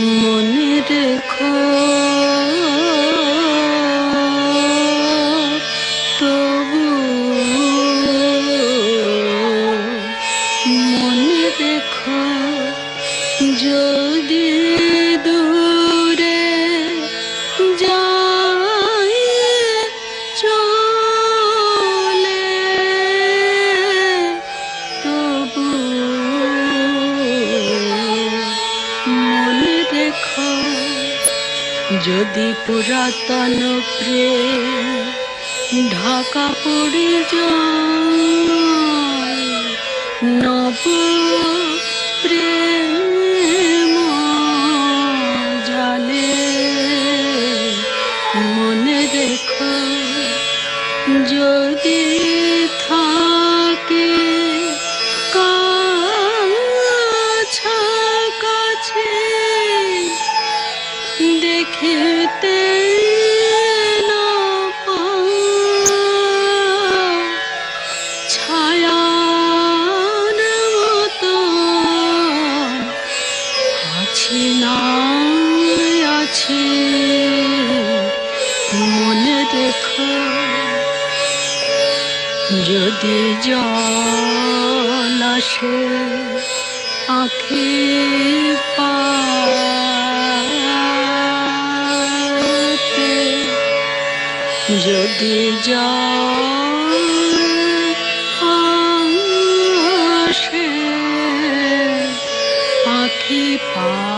মনে রেখো মনে যদি দূরে যদি পুরাতন প্রেম ঢাকা পড়ে যায় নব প্রেম জালে মনে রেখো যদি থাকে আছি না আছি। মনে রেখো যদি জল আসে আখি পাতে। যদি জল আসে আখি পাতে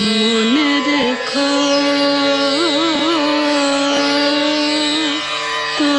मुन देखो। तो